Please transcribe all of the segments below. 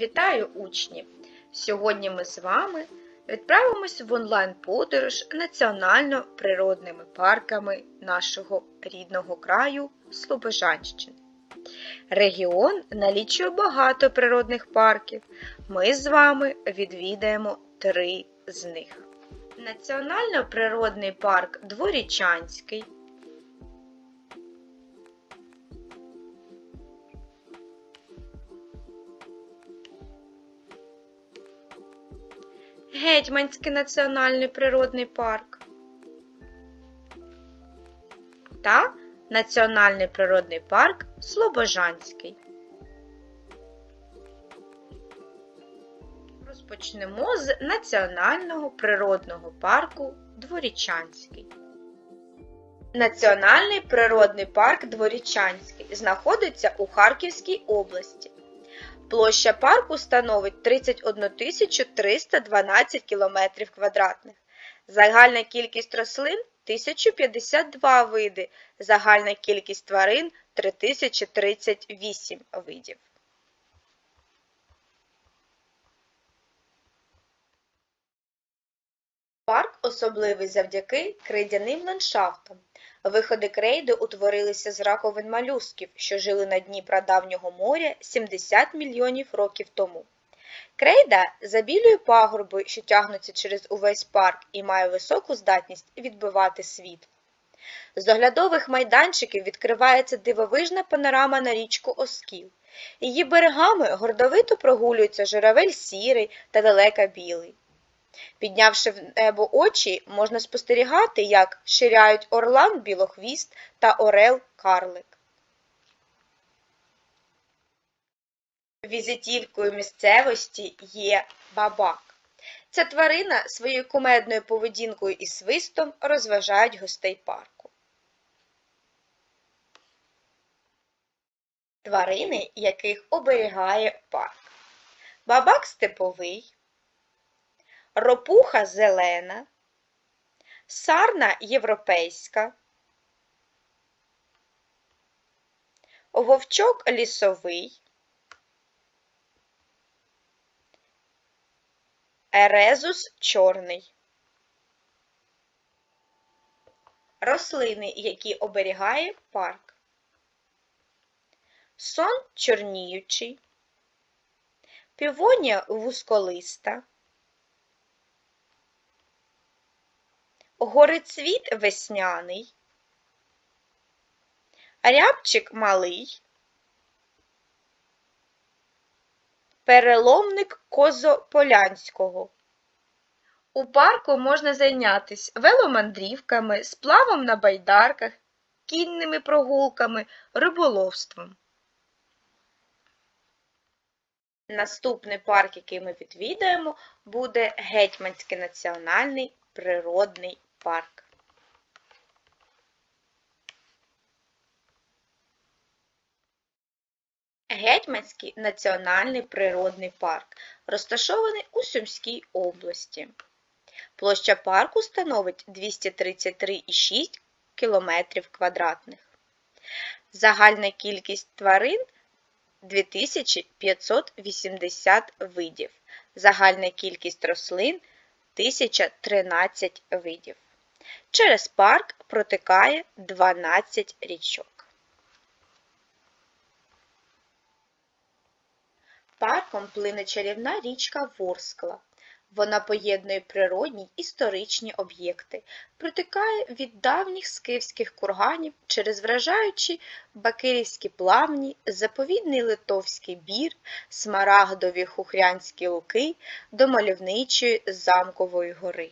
Вітаю учні! Сьогодні ми з вами відправимось в онлайн-подорож національно-природними парками нашого рідного краю Слобожанщини. Регіон налічує багато природних парків. Ми з вами відвідаємо три з них. Національно-природний парк Дворічанський, Гетьманський національний природний парк та Національний природний парк Слобожанський. Розпочнемо з Національного природного парку Дворічанський. Національний природний парк Дворічанський знаходиться у Харківській області. Площа парку становить 31 312 км квадратних. Загальна кількість рослин 1052 види, загальна кількість тварин 3038 видів. Парк особливий завдяки крейдяним ландшафтам. Виходи крейди утворилися з раковин молюсків, що жили на дні прадавнього моря 70 мільйонів років тому. Крейда забілює пагорби, що тягнуться через увесь парк і має високу здатність відбивати світ. З оглядових майданчиків відкривається дивовижна панорама на річку Оскіл. Її берегами гордовито прогулюються журавель сірий та далека білий. Піднявши в небо очі, можна спостерігати, як ширяють орлан білохвіст та орел карлик. Візитівкою місцевості є бабак. Ця тварина своєю кумедною поведінкою і свистом розважають гостей парку. Тварини, яких оберігає парк. Бабак степовий, ропуха зелена, сарна європейська, вовчок лісовий, ерезус чорний. Рослини, які оберігає парк. Сон чорніючий, півонія вузколиста, горицвіт весняний, рябчик малий, переломник козополянського. У парку можна зайнятися веломандрівками, сплавом на байдарках, кінними прогулками, риболовством. Наступний парк, який ми відвідаємо, буде Гетьманський національний природний парк. Гетьманський національний природний парк розташований у Сумській області. Площа парку становить 233,6 км квадратних. Загальна кількість тварин 2580 видів. Загальна кількість рослин 1013 видів. Через парк протикає 12 річок. Парком плине чарівна річка Ворскла. Вона поєднує природні історичні об'єкти, протикає від давніх скифських курганів через вражаючі Бакирівські плавні, заповідний Литовський бір, смарагдові хухрянські луки до мальовничої замкової гори.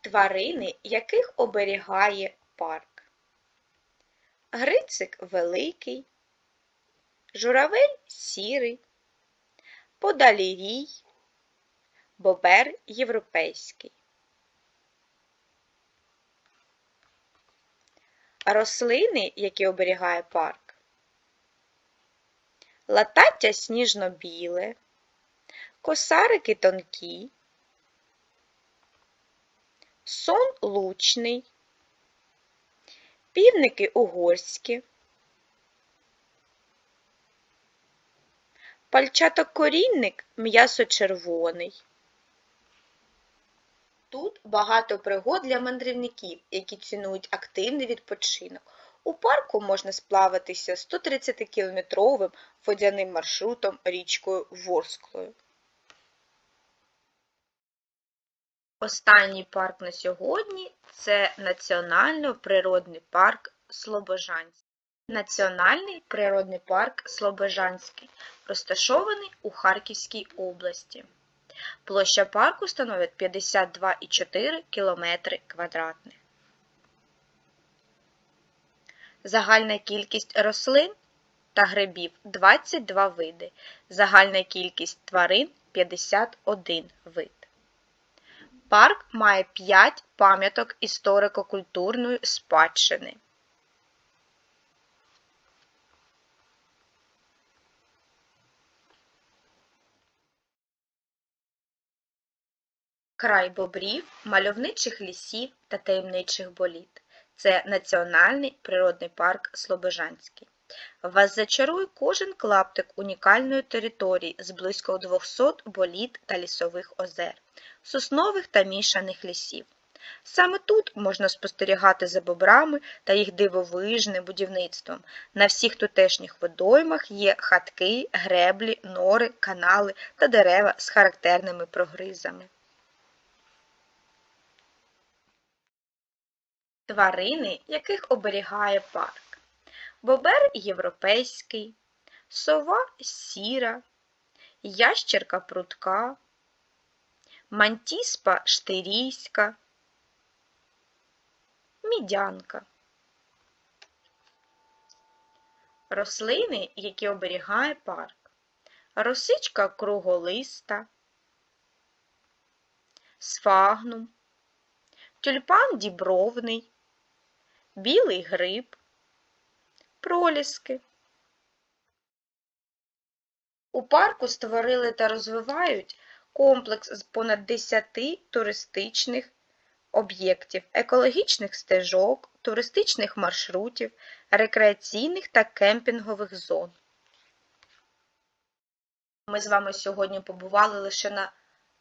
Тварини, яких оберігає парк. Грицик великий, журавель сірий, подалірій, бобер європейський. Рослини, які оберігає парк. Латаття сніжно-біле, косарики тонкі, сон лучний, півники угорські, пальчатокорінник м'ясо-червоний. Тут багато пригод для мандрівників, які цінують активний відпочинок. У парку можна сплавитися 130-кілометровим водяним маршрутом річкою Ворсклою. Останній парк на сьогодні це Національно-природний парк Слобожанський. Національний природний парк Слобожанський розташований у Харківській області. Площа парку становить 52,4 км квадратних. Загальна кількість рослин та грибів 22 види. Загальна кількість тварин 51 вид. Парк має 5 пам'яток історико-культурної спадщини. Край бобрів, мальовничих лісів та таємничих боліт. Це Національний природний парк Слобожанський. Вас зачарує кожен клаптик унікальної території з близько 200 боліт та лісових озер, соснових та мішаних лісів. Саме тут можна спостерігати за бобрами та їх дивовижним будівництвом. На всіх тутешніх водоймах є хатки, греблі, нори, канали та дерева з характерними прогризами. Тварини, яких оберігає парк. Бобер європейський, сова сіра, ящерка прутка, мантіспа штирійська, мідянка. Рослини, які оберігає парк. Росичка круголиста, сфагнум, тюльпан дібровний, білий гриб, проліски. У парку створили та розвивають комплекс з понад 10 туристичних об'єктів, екологічних стежок, туристичних маршрутів, рекреаційних та кемпінгових зон. Ми з вами сьогодні побували лише на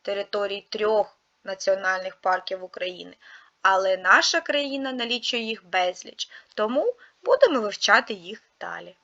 території трьох національних парків України, але наша країна налічує їх безліч, тому будемо вивчати їх далі.